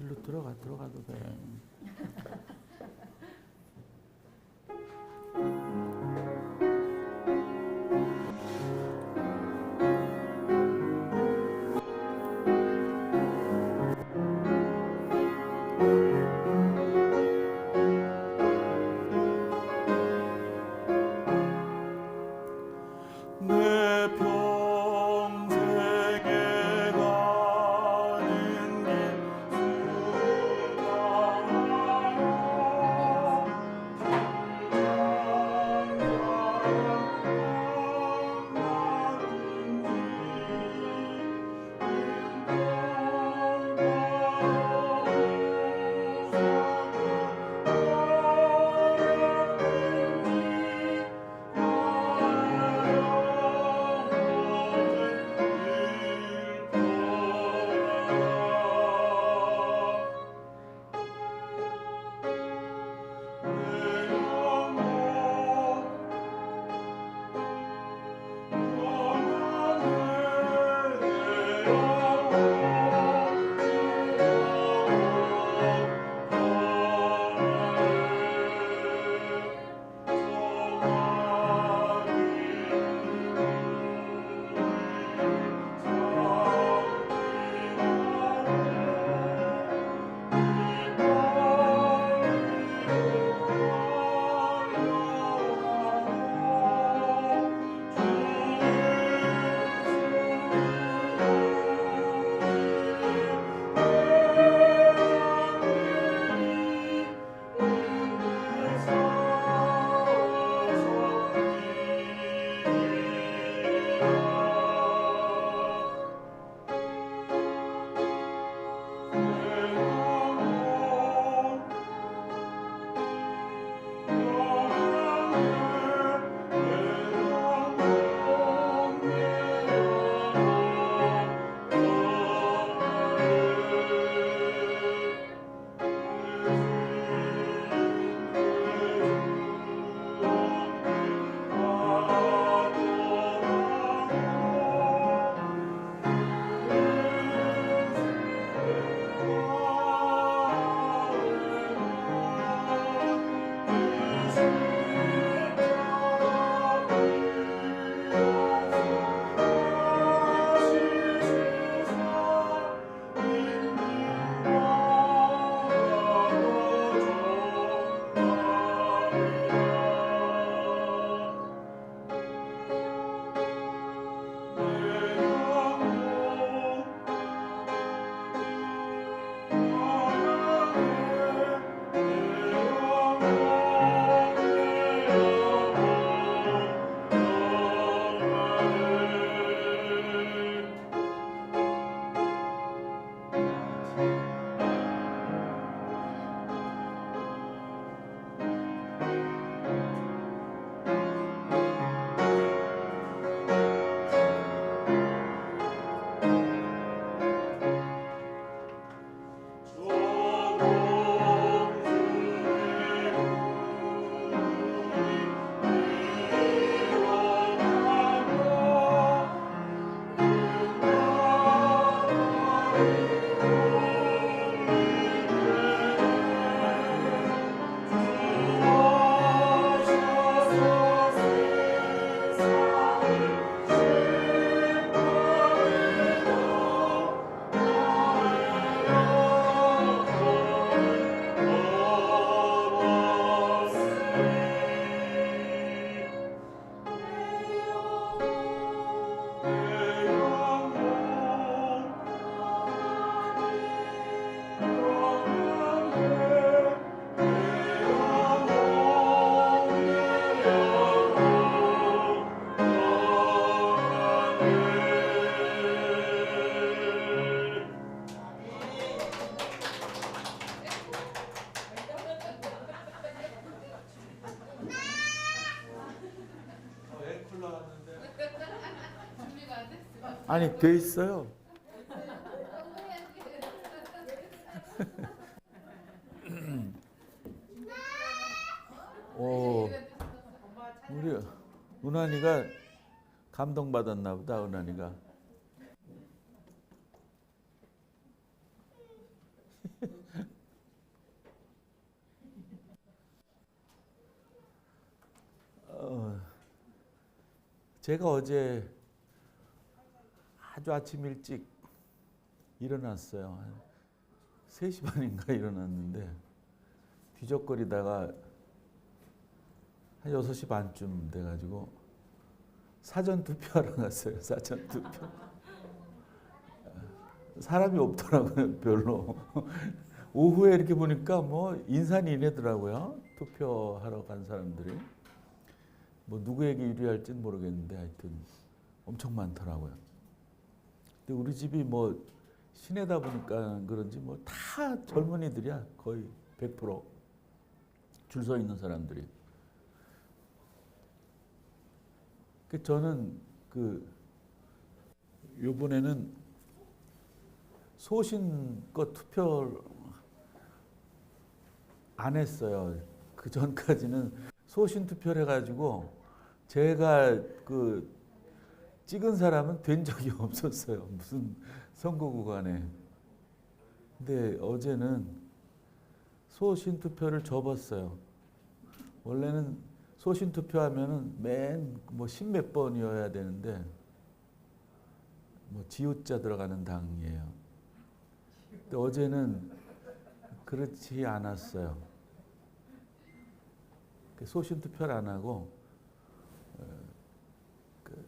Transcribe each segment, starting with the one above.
일로 들어가 들어가도 돼. 아니 돼 있어요. 오, 우리 은환이가 감동받았나 보다 은환이가. 어, 제가 어제 아주 아침 일찍 일어났어요. 한 3시 반인가 일어났는데 뒤적거리다가 한 6시 반쯤 돼가지고 사전 투표하러 갔어요. 사전 투표. 사람이 없더라고요. 별로. 오후에 이렇게 보니까 뭐 인산이 인해더라고요. 투표하러 간 사람들이. 뭐 누구에게 유리할지는 모르겠는데 하여튼 엄청 많더라고요. 근데 우리 집이 뭐 시내다 보니까 그런지 뭐 다 젊은이들이야. 거의 100%줄 서 있는 사람들이. 그 저는 그 요번에는 소신껏 투표를 안 했어요. 그 전까지는 소신 투표를 해가지고 제가 그 찍은 사람은 된 적이 없었어요. 무슨 선거 구간에. 근데 어제는 소신 투표를 접었어요. 원래는 소신 투표하면은 맨뭐 십몇 번이어야 되는데 뭐 지우자 들어가는 당이에요. 근데 어제는 그렇지 않았어요. 그 소신 투표를 안 하고 어, 그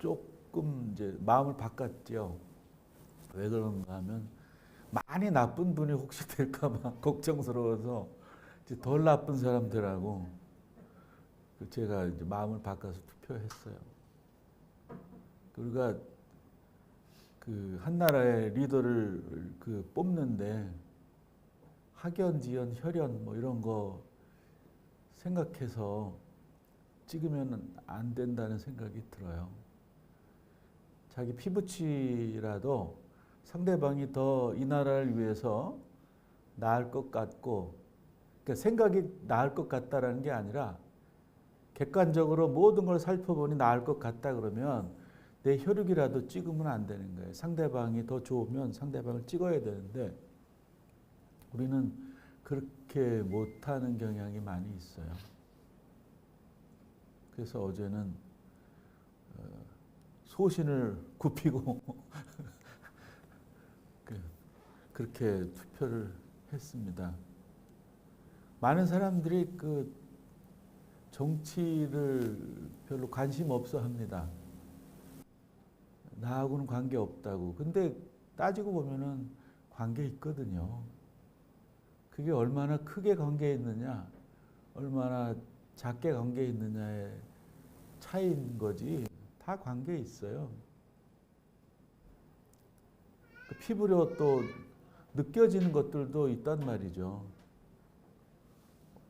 조금 이제 마음을 바꿨죠. 왜 그런가 하면 많이 나쁜 분이 혹시 될까봐 걱정스러워서 이제 덜 나쁜 사람들하고 그 제가 이제 마음을 바꿔서 투표했어요. 우리가 그 한 나라의 리더를 그 뽑는데 학연, 지연, 혈연 뭐 이런 거 생각해서 찍으면 안 된다는 생각이 들어요. 자기 피부치라도 상대방이 더 이 나라를 위해서 나을 것 같고 그러니까 생각이 나을 것 같다라는 게 아니라 객관적으로 모든 걸 살펴보니 나을 것 같다 그러면 내 혈육이라도 찍으면 안 되는 거예요. 상대방이 더 좋으면 상대방을 찍어야 되는데 우리는 그렇게 못하는 경향이 많이 있어요. 그래서 어제는 어, 소신을 굽히고 그- 그렇게 투표를 했습니다. 많은 사람들이 그 정치를 별로 관심 없어 합니다. 나하고는 관계 없다고. 근데 따지고 보면은 관계 있거든요. 그게 얼마나 크게 관계 있느냐, 얼마나 작게 관계 있느냐의 차이인 거지. 다 관계 있어요. 그 피부로 또 느껴지는 것들도 있단 말이죠.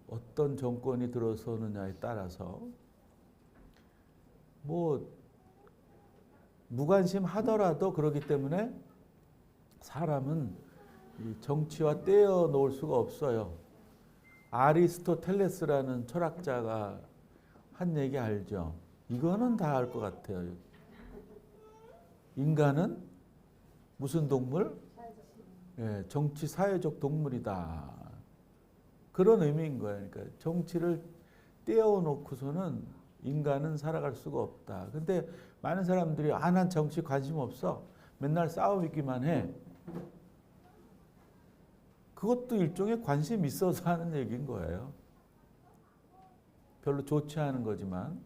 어떤 정권이 들어서느냐에 따라서 뭐 무관심 하더라도 그러기 때문에 사람은 이 정치와 떼어 놓을 수가 없어요. 아리스토텔레스라는 철학자가 한 얘기 알죠? 이거는 다 알 것 같아요. 인간은 무슨 동물? 예, 정치 사회적 동물이다. 그런 의미인 거예요. 그러니까 정치를 떼어 놓고서는 인간은 살아갈 수가 없다. 근데 많은 사람들이 아, 난 정치 관심 없어. 맨날 싸우기만 해. 그것도 일종의 관심 있어서 하는 얘기인 거예요. 별로 좋지 않은 거지만.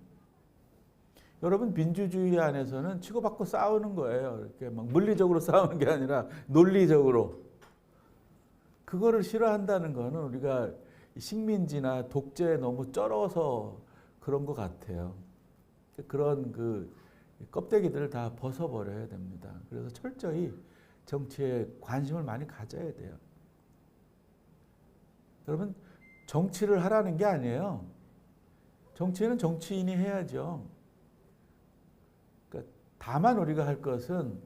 여러분 민주주의 안에서는 치고받고 싸우는 거예요. 이렇게 막 물리적으로 싸우는 게 아니라 논리적으로. 그거를 싫어한다는 거는 우리가 식민지나 독재에 너무 쩔어서 그런 것 같아요. 그런 그 껍데기들을 다 벗어버려야 됩니다. 그래서 철저히 정치에 관심을 많이 가져야 돼요. 여러분 정치를 하라는 게 아니에요. 정치는 정치인이 해야죠. 다만 우리가 할 것은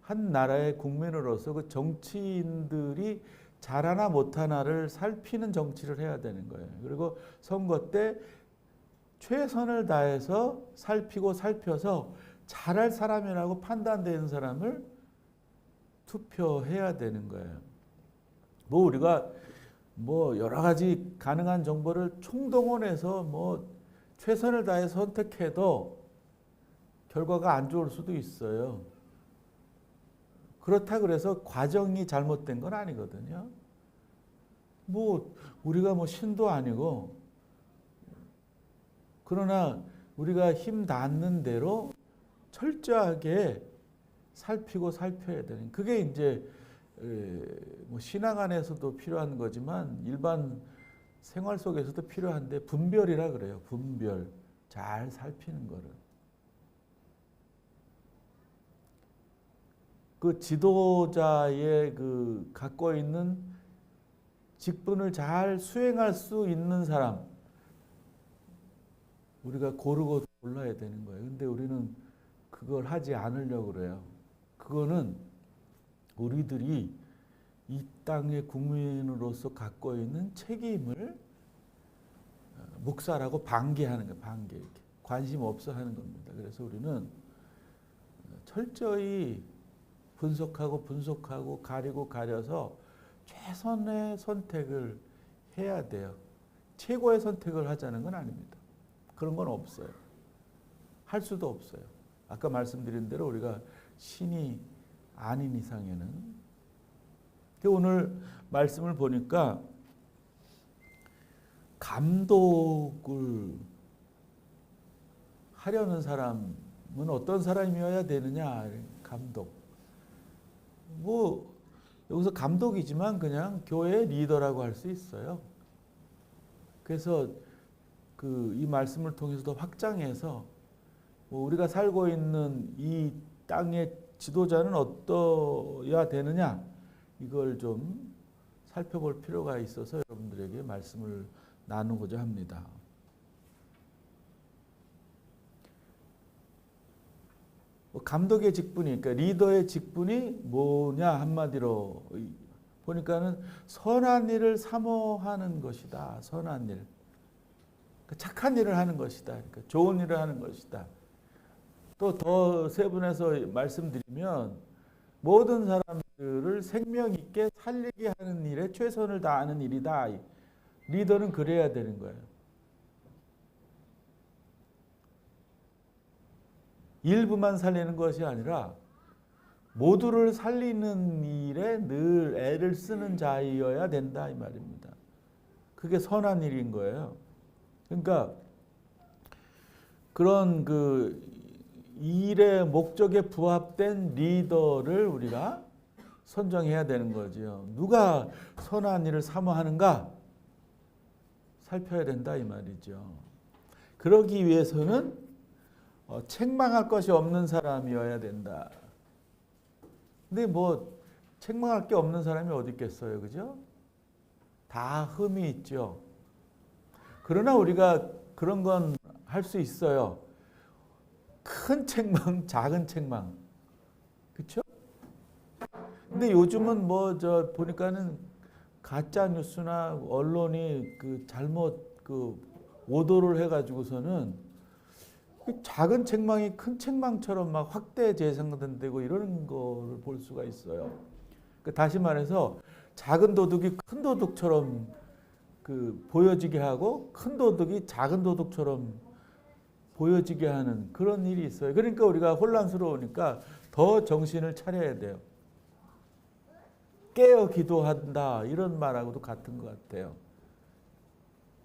한 나라의 국민으로서 그 정치인들이 잘하나 못하나를 살피는 정치를 해야 되는 거예요. 그리고 선거 때 최선을 다해서 살피고 살펴서 잘할 사람이라고 판단되는 사람을 투표해야 되는 거예요. 뭐 우리가 뭐 여러 가지 가능한 정보를 총동원해서 뭐 최선을 다해 선택해도 결과가 안 좋을 수도 있어요. 그렇다 그래서 과정이 잘못된 건 아니거든요. 뭐 우리가 뭐 신도 아니고 그러나 우리가 힘 닿는 대로 철저하게 살피고 살펴야 되는 그게 이제 에, 뭐 신앙 안에서도 필요한 거지만 일반 생활 속에서도 필요한데 분별이라 그래요. 분별 잘 살피는 거를. 그 지도자의 그 갖고 있는 직분을 잘 수행할 수 있는 사람 우리가 고르고 골라야 되는 거예요. 근데 우리는 그걸 하지 않으려고 그래요. 그거는 우리들이 이 땅의 국민으로서 갖고 있는 책임을 어, 묵살하고 방기하는 거예요. 이렇게 관심 없어 하는 겁니다. 그래서 우리는 철저히 분석하고 분석하고 가리고 가려서 최선의 선택을 해야 돼요. 최고의 선택을 하자는 건 아닙니다. 그런 건 없어요. 할 수도 없어요. 아까 말씀드린 대로 우리가 신이 아닌 이상에는 오늘 말씀을 보니까 감독을 하려는 사람은 어떤 사람이어야 되느냐 감독 뭐 여기서 감독이지만 그냥 교회 리더라고 할 수 있어요. 그래서 그 이 말씀을 통해서도 확장해서 뭐 우리가 살고 있는 이 땅의 지도자는 어떠야 되느냐 이걸 좀 살펴볼 필요가 있어서 여러분들에게 말씀을 나누고자 합니다. 뭐 감독의 직분이 그러니까 리더의 직분이 뭐냐 한마디로 보니까는 선한 일을 사모하는 것이다. 선한 일. 그러니까 착한 일을 하는 것이다. 그러니까 좋은 일을 하는 것이다. 또 더 세분해서 말씀드리면 모든 사람들을 생명 있게 살리게 하는 일에 최선을 다하는 일이다. 리더는 그래야 되는 거예요. 일부만 살리는 것이 아니라 모두를 살리는 일에 늘 애를 쓰는 자이어야 된다 이 말입니다. 그게 선한 일인 거예요. 그러니까 그런 그 일의 목적에 부합된 리더를 우리가 선정해야 되는 거죠. 누가 선한 일을 사모하는가 살펴야 된다 이 말이죠. 그러기 위해서는 어, 책망할 것이 없는 사람이어야 된다. 근데 뭐 책망할 게 없는 사람이 어디 있겠어요, 그죠? 다 흠이 있죠. 그러나 우리가 그런 건 할 수 있어요. 큰 책망, 작은 책망. 그렇죠? 근데 요즘은 뭐 저 보니까는 가짜 뉴스나 언론이 그 잘못 그 오도를 해 가지고서는 작은 책망이 큰 책망처럼 막 확대 재생되고 이러는 거를 볼 수가 있어요. 그 다시 말해서 작은 도둑이 큰 도둑처럼 그 보여지게 하고 큰 도둑이 작은 도둑처럼 보여지게 하는 그런 일이 있어요. 그러니까 우리가 혼란스러우니까 더 정신을 차려야 돼요. 깨어 기도한다 이런 말하고도 같은 것 같아요.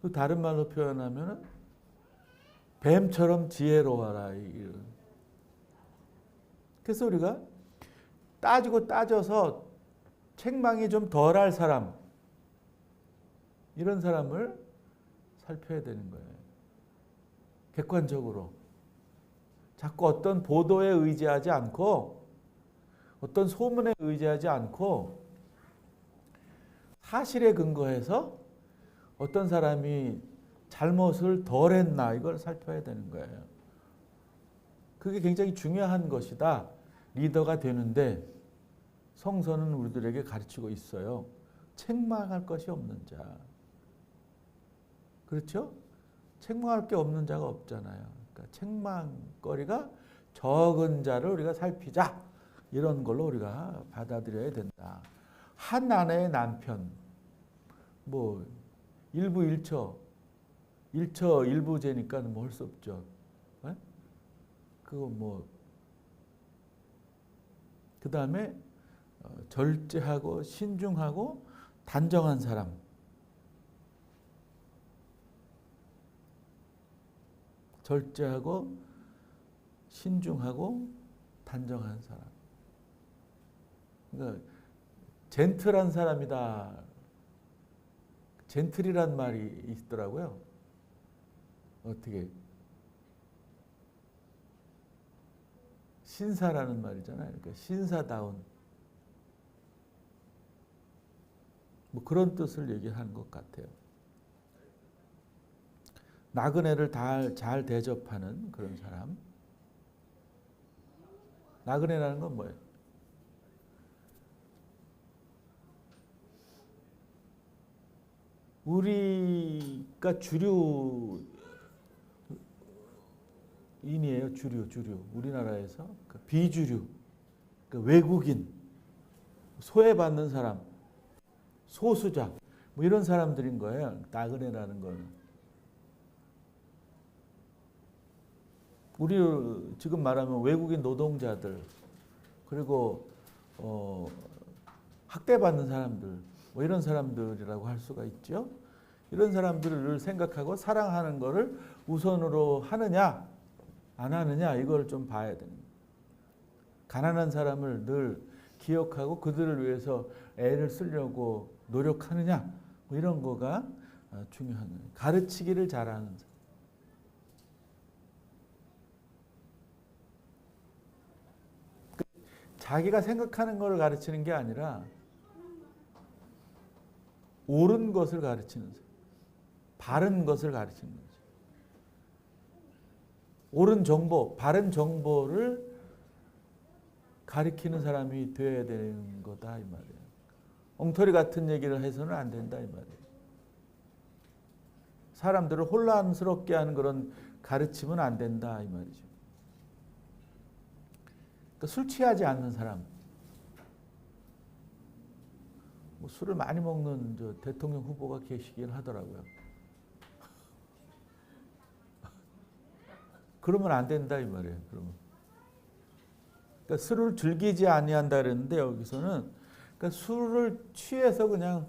또 다른 말로 표현하면은 뱀처럼 지혜로워라. 그래서 우리가 따지고 따져서 책망이 좀 덜할 사람 이런 사람을 살펴야 되는 거예요. 객관적으로 자꾸 어떤 보도에 의지하지 않고 어떤 소문에 의지하지 않고 사실에 근거해서 어떤 사람이 잘못을 덜 했나 이걸 살펴야 되는 거예요. 그게 굉장히 중요한 것이다. 리더가 되는데 성서는 우리들에게 가르치고 있어요. 책망할 것이 없는 자. 그렇죠? 책망할 게 없는 자가 없잖아요. 그러니까 책망거리가 적은 자를 우리가 살피자. 이런 걸로 우리가 받아들여야 된다. 한 아내의 남편, 뭐 일부 일처 일처 일부제니까 뭐 할 수 없죠. 예? 그거 뭐 그 다음에 어, 절제하고 신중하고 단정한 사람. 절제하고 신중하고 단정한 사람. 그러니까 젠틀한 사람이다. 젠틀이란 말이 있더라고요. 어떻게 신사라는 말이잖아요. 그러니까 신사다운 뭐 그런 뜻을 얘기하는 것 같아요. 나그네를 다잘 대접하는 그런 사람. 나그네라는 건 뭐예요? 우리가 주류 인이에요. 주류, 주류. 우리나라에서 그 비주류, 그 외국인, 소외받는 사람, 소수자, 뭐 이런 사람들인 거예요. 나그네라는 거는. 우리 지금 말하면 외국인 노동자들 그리고 어, 학대받는 사람들 뭐 이런 사람들이라고 할 수가 있죠. 이런 사람들을 생각하고 사랑하는 것을 우선으로 하느냐 안 하느냐 이걸 좀 봐야 됩니다. 가난한 사람을 늘 기억하고 그들을 위해서 애를 쓰려고 노력하느냐 뭐 이런 거가 어, 중요한 거예요. 가르치기를 잘하는 사람. 그 자기가 생각하는 것을 가르치는 게 아니라 옳은 것을 가르치는 사람. 바른 것을 가르치는. 옳은 정보, 바른 정보를 가리키는 사람이 되어야 되는 거다 이 말이에요. 엉터리 같은 얘기를 해서는 안 된다 이 말이에요. 사람들을 혼란스럽게 하는 그런 가르치면 안 된다 이 말이죠. 그러니까 술 취하지 않는 사람, 뭐 술을 많이 먹는 저 대통령 후보가 계시긴 하더라고요. 그러면 안 된다 이 말이에요. 그러면 그러니까 술을 즐기지 아니한다 그랬는데 여기서는 그러니까 술을 취해서 그냥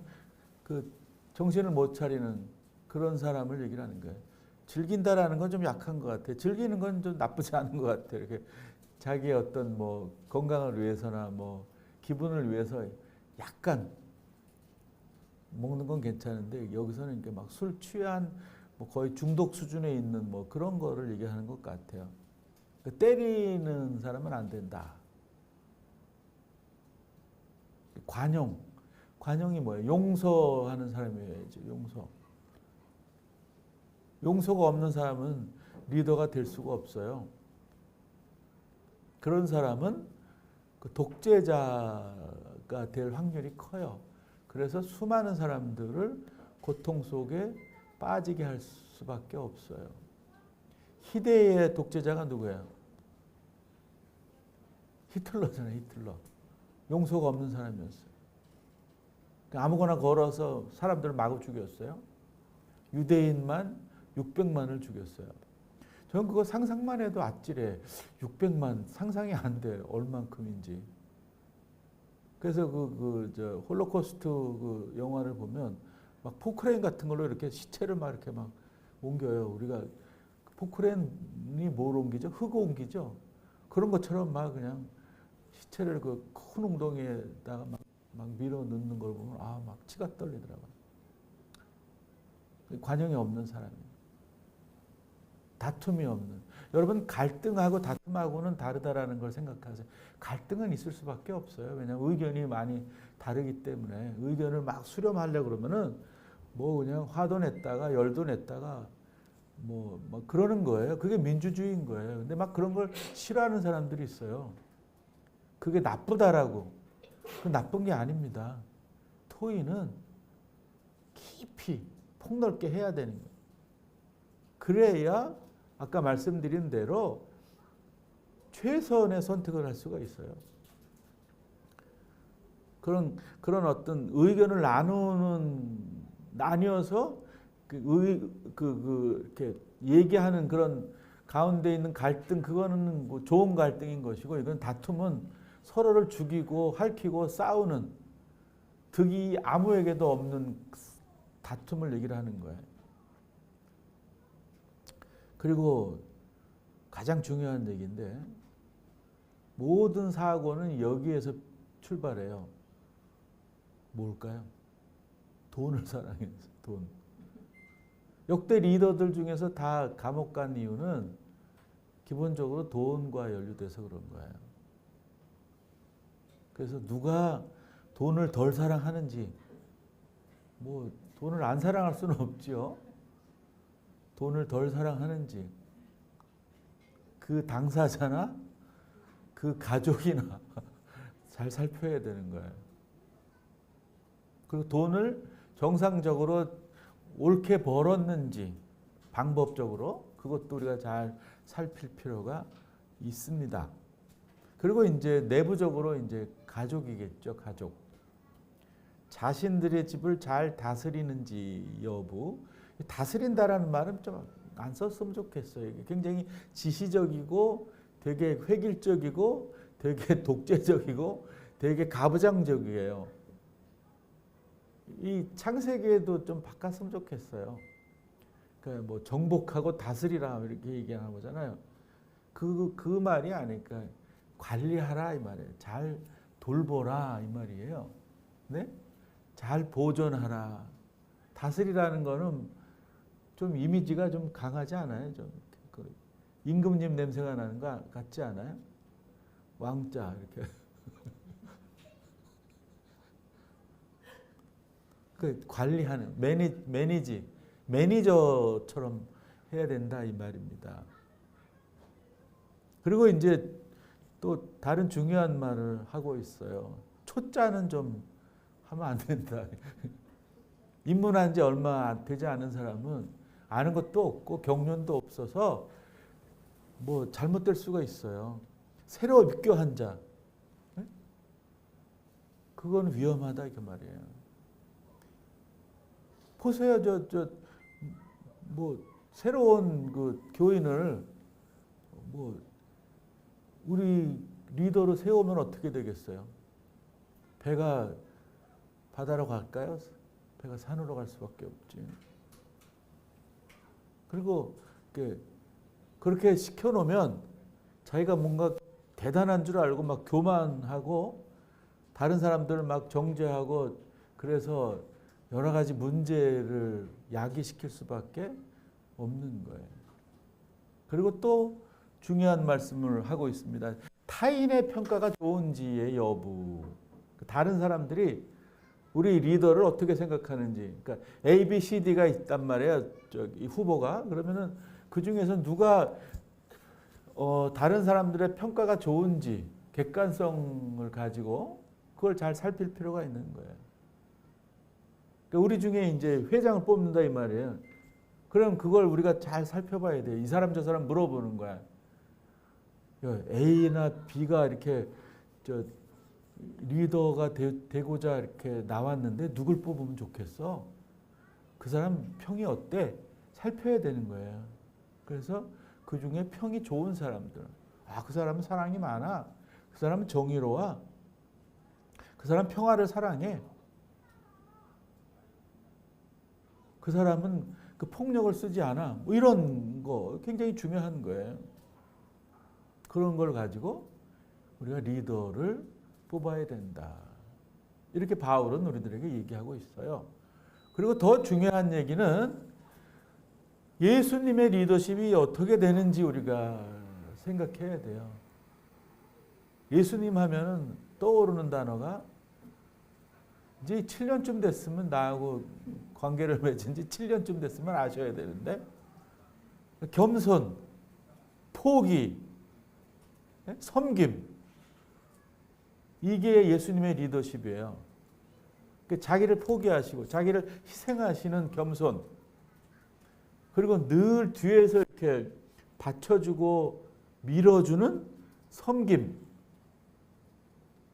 그 정신을 못 차리는 그런 사람을 얘기를 하는 거예요. 즐긴다라는 건 좀 약한 것 같아요. 즐기는 건 좀 나쁘지 않은 것 같아요. 이렇게 자기 어떤 뭐 건강을 위해서나 뭐 기분을 위해서 약간 먹는 건 괜찮은데 여기서는 이렇게 막 술 취한 뭐 거의 중독 수준에 있는 뭐 그런 거를 얘기하는 것 같아요. 그 때리는 사람은 안 된다. 관용. 관용이 뭐예요? 용서하는 사람이어야죠. 용서. 용서가 없는 사람은 리더가 될 수가 없어요. 그런 사람은 그 독재자가 될 확률이 커요. 그래서 수많은 사람들을 고통 속에 빠지게 할 수밖에 없어요. 희대의 독재자가 누구예요? 히틀러잖아요, 히틀러. 용서가 없는 사람이었어요. 그러니까 아무거나 걸어서 사람들을 마구 죽였어요. 유대인만 600만을 죽였어요. 저는 그거 상상만 해도 아찔해. 600만 상상이 안 돼. 얼만큼인지. 그래서 그, 그, 저, 홀로코스트 그 영화를 보면 막 포크레인 같은 걸로 이렇게 시체를 막 이렇게 막 옮겨요. 우리가 포크레인이 뭘 옮기죠? 흙 옮기죠? 그런 것처럼 막 그냥 시체를 그 큰 웅덩이에다가 막, 막 밀어 넣는 걸 보면 아, 막 치가 떨리더라고요. 관용이 없는 사람이에요. 다툼이 없는. 여러분 갈등하고 다툼하고는 다르다라는 걸 생각하세요. 갈등은 있을 수밖에 없어요. 왜냐하면 의견이 많이 다르기 때문에 의견을 막 수렴하려 그러면은 뭐 그냥 화도 냈다가 열도 냈다가 뭐, 막 그러는 거예요. 그게 민주주의인 거예요. 근데 막 그런 걸 싫어하는 사람들이 있어요. 그게 나쁘다라고. 그 나쁜 게 아닙니다. 토의는 깊이 폭넓게 해야 되는 거예요. 그래야 아까 말씀드린 대로 최선의 선택을 할 수가 있어요. 그런 그런 어떤 의견을 나누는 나뉘어서 그 그, 의, 그, 그 이렇게 얘기하는 그런 가운데 있는 갈등 그거는 뭐 좋은 갈등인 것이고 이건 다툼은 서로를 죽이고 핥히고 싸우는 득이 아무에게도 없는 다툼을 얘기를 하는 거예요. 그리고 가장 중요한 얘기인데 모든 사고는 여기에서 출발해요. 뭘까요? 돈을 사랑해서 돈. 역대 리더들 중에서 다 감옥 간 이유는 기본적으로 돈과 연루돼서 그런 거예요. 그래서 누가 돈을 덜 사랑하는지 뭐 돈을 안 사랑할 수는 없죠. 돈을 덜 사랑하는지 그 당사자나 그 가족이나 잘 살펴야 되는 거예요. 그리고 돈을 정상적으로 옳게 벌었는지 방법적으로 그것도 우리가 잘 살필 필요가 있습니다. 그리고 이제 내부적으로 이제 가족이겠죠, 가족. 자신들의 집을 잘 다스리는지 여부. 다스린다라는 말은 좀 안 썼으면 좋겠어요. 굉장히 지시적이고 되게 획일적이고 되게 독재적이고 되게 가부장적이에요. 이 창세기에도 좀 바꿨으면 좋겠어요. 그러니까 뭐 정복하고 다스리라 이렇게 얘기하는 거잖아요. 그, 그 말이 아니까 관리하라 이 말이에요. 잘 돌보라 이 말이에요. 네? 잘 보존하라. 다스리라는 거는 좀 이미지가 좀 강하지 않아요? 좀 그 임금님 냄새가 나는 거 같지 않아요? 왕자 이렇게. 그 관리하는 매니 매니지 매니저처럼 해야 된다 이 말입니다. 그리고 이제 또 다른 중요한 말을 하고 있어요. 초짜는 좀 하면 안 된다. 입문한 지 얼마 되지 않은 사람은 아는 것도 없고 경륜도 없어서 뭐 잘못될 수가 있어요. 새로 입교한 자. 네? 그건 위험하다 그 말이에요. 보세요, 저, 저, 뭐, 새로운 그 교인을 뭐, 우리 리더로 세우면 어떻게 되겠어요? 배가 바다로 갈까요? 배가 산으로 갈 수밖에 없지. 그리고 그렇게 시켜놓으면 자기가 뭔가 대단한 줄 알고 막 교만하고 다른 사람들을 막 정죄하고 그래서 여러 가지 문제를 야기시킬 수밖에 없는 거예요. 그리고 또 중요한 말씀을 하고 있습니다. 타인의 평가가 좋은지의 여부. 다른 사람들이 우리 리더를 어떻게 생각하는지. 그러니까 A, B, C, D가 있단 말이에요. 저기 후보가. 그러면은 그 중에서 누가 어, 다른 사람들의 평가가 좋은지 객관성을 가지고 그걸 잘 살필 필요가 있는 거예요. 그러니까 우리 중에 이제 회장을 뽑는다 이 말이에요. 그럼 그걸 우리가 잘 살펴봐야 돼요. 이 사람 저 사람 물어보는 거야. A나 B가 이렇게 저 리더가 되, 고자 이렇게 나왔는데 누굴 뽑으면 좋겠어? 그 사람 평이 어때? 살펴야 되는 거예요. 그래서 그 중에 평이 좋은 사람들. 아, 그 사람은 사랑이 많아. 그 사람은 정의로워. 그 사람 평화를 사랑해. 그 사람은 그 폭력을 쓰지 않아. 뭐 이런 거 굉장히 중요한 거예요. 그런 걸 가지고 우리가 리더를 뽑아야 된다. 이렇게 바울은 우리들에게 얘기하고 있어요. 그리고 더 중요한 얘기는 예수님의 리더십이 어떻게 되는지 우리가 생각해야 돼요. 예수님 하면은 떠오르는 단어가 이제 7년쯤 됐으면 나하고 관계를 맺은 지 7년쯤 됐으면 아셔야 되는데 겸손, 포기, 예? 섬김 이게 예수님의 리더십이에요. 그 자기를 포기하시고 자기를 희생하시는 겸손. 그리고 늘 뒤에서 이렇게 받쳐주고 밀어주는 섬김.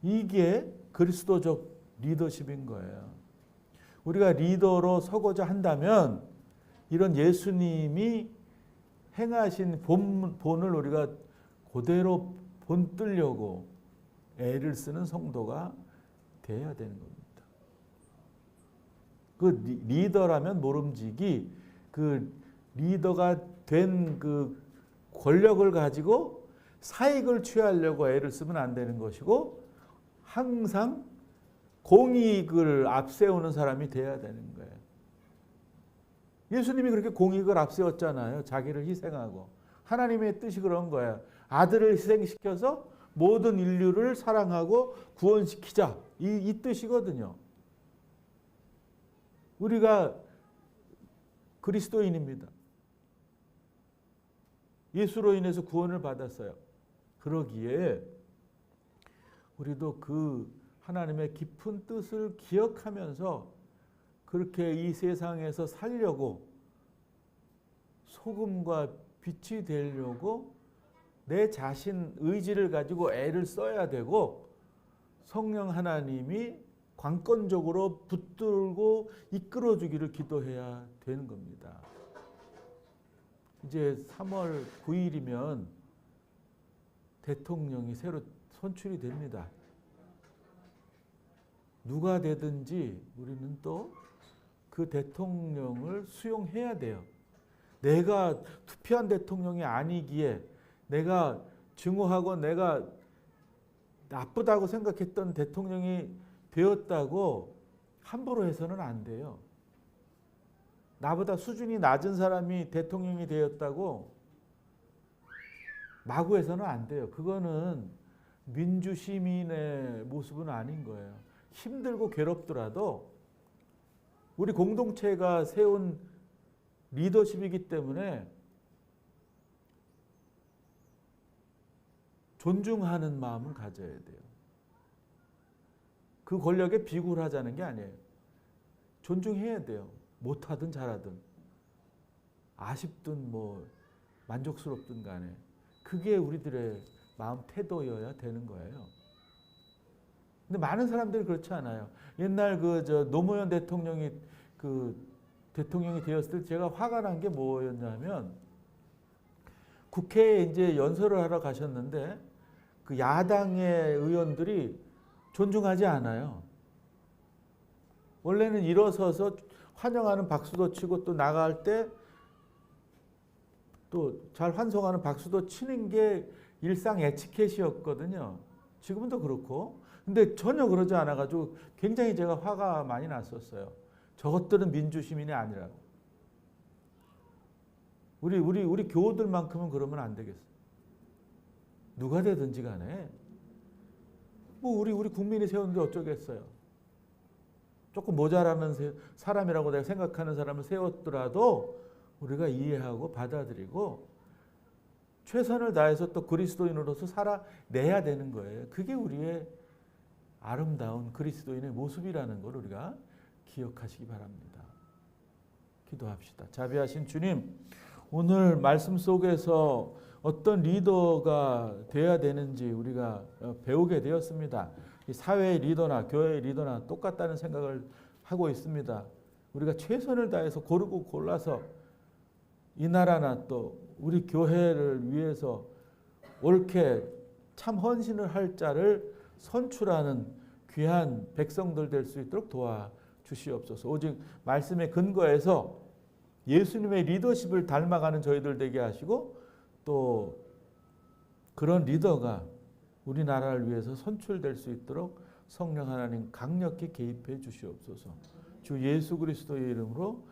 이게 그리스도적 리더십인 거예요. 우리가 리더로 서고자 한다면 이런 예수님이 행하신 본, 본을 우리가 그대로 본뜨려고 애를 쓰는 성도가 돼야 되는 겁니다. 그 리- 리더라면 모름지기 그 리더가 된 그 권력을 가지고 사익을 취하려고 애를 쓰면 안 되는 것이고 항상 공익을 앞세우는 사람이 돼야 되는 거예요. 예수님이 그렇게 공익을 앞세웠잖아요. 자기를 희생하고 하나님의 뜻이 그런 거예요. 아들을 희생시켜서 모든 인류를 사랑하고 구원시키자 이, 이 뜻이거든요. 우리가 그리스도인입니다. 예수로 인해서 구원을 받았어요. 그러기에 우리도 그 하나님의 깊은 뜻을 기억하면서 그렇게 이 세상에서 살려고 소금과 빛이 되려고 내 자신 의지를 가지고 애를 써야 되고 성령 하나님이 관건적으로 붙들고 이끌어 주기를 기도해야 되는 겁니다. 이제 3월 9일이면 대통령이 새로 선출이 됩니다. 누가 되든지 우리는 또 그 대통령을 수용해야 돼요. 내가 투표한 대통령이 아니기에 내가 증오하고 내가 나쁘다고 생각했던 대통령이 되었다고 함부로 해서는 안 돼요. 나보다 수준이 낮은 사람이 대통령이 되었다고 마구 해서는 안 돼요. 그거는 민주 시민의 모습은 아닌 거예요. 힘들고 괴롭더라도 우리 공동체가 세운 리더십이기 때문에 존중하는 마음을 가져야 돼요. 그 권력에 비굴 하자는 게 아니에요. 존중해야 돼요. 못하든 잘하든 아쉽든 뭐 만족스럽든 간에 그게 우리들의 마음 태도여야 되는 거예요. 근데 많은 사람들이 그렇지 않아요. 옛날 그 저 노무현 대통령이 그 대통령이 되었을 때 제가 화가 난 게 뭐였냐면 국회에 이제 연설을 하러 가셨는데 그 야당의 의원들이 존중하지 않아요. 원래는 일어서서 환영하는 박수도 치고 또 나갈 때 또 잘 환송하는 박수도 치는 게 일상 에티켓이었거든요. 지금은 또 그렇고. 근데 전혀 그러지 않아가지고 굉장히 제가 화가 많이 났었어요. 저것들은 민주 시민이 아니라고. 우리 우리 우리 교우들만큼은 그러면 안 되겠어. 누가 되든지 간에 뭐 우리 우리 국민이 게 어쩌겠어요. 조금 모자라는 세- 사람이라고 내가 생각하는 사람을 세웠더라도 우리가 이해하고 받아들이고 최선을 다해서 또 그리스도인으로서 살아내야 되는 거예요. 그게 우리의 아름다운 그리스도인의 모습이라는 걸 우리가 기억하시기 바랍니다. 기도합시다. 자비하신 주님, 오늘 말씀 속에서 어떤 리더가 돼야 되는지 우리가 어, 배우게 되었습니다. 이 사회의 리더나 교회의 리더나 똑같다는 생각을 하고 있습니다. 우리가 최선을 다해서 고르고 골라서 이 나라나 또 우리 교회를 위해서 옳게 참 헌신을 할 자를 선출하는 귀한 백성들 될 수 있도록 도와 주시옵소서. 오직 말씀의 근거에서 예수님의 리더십을 닮아가는 저희들 되게 하시고 또 그런 리더가 우리나라를 위해서 선출될 수 있도록 성령 하나님 강력히 개입해 주시옵소서. 주 예수 그리스도의 이름으로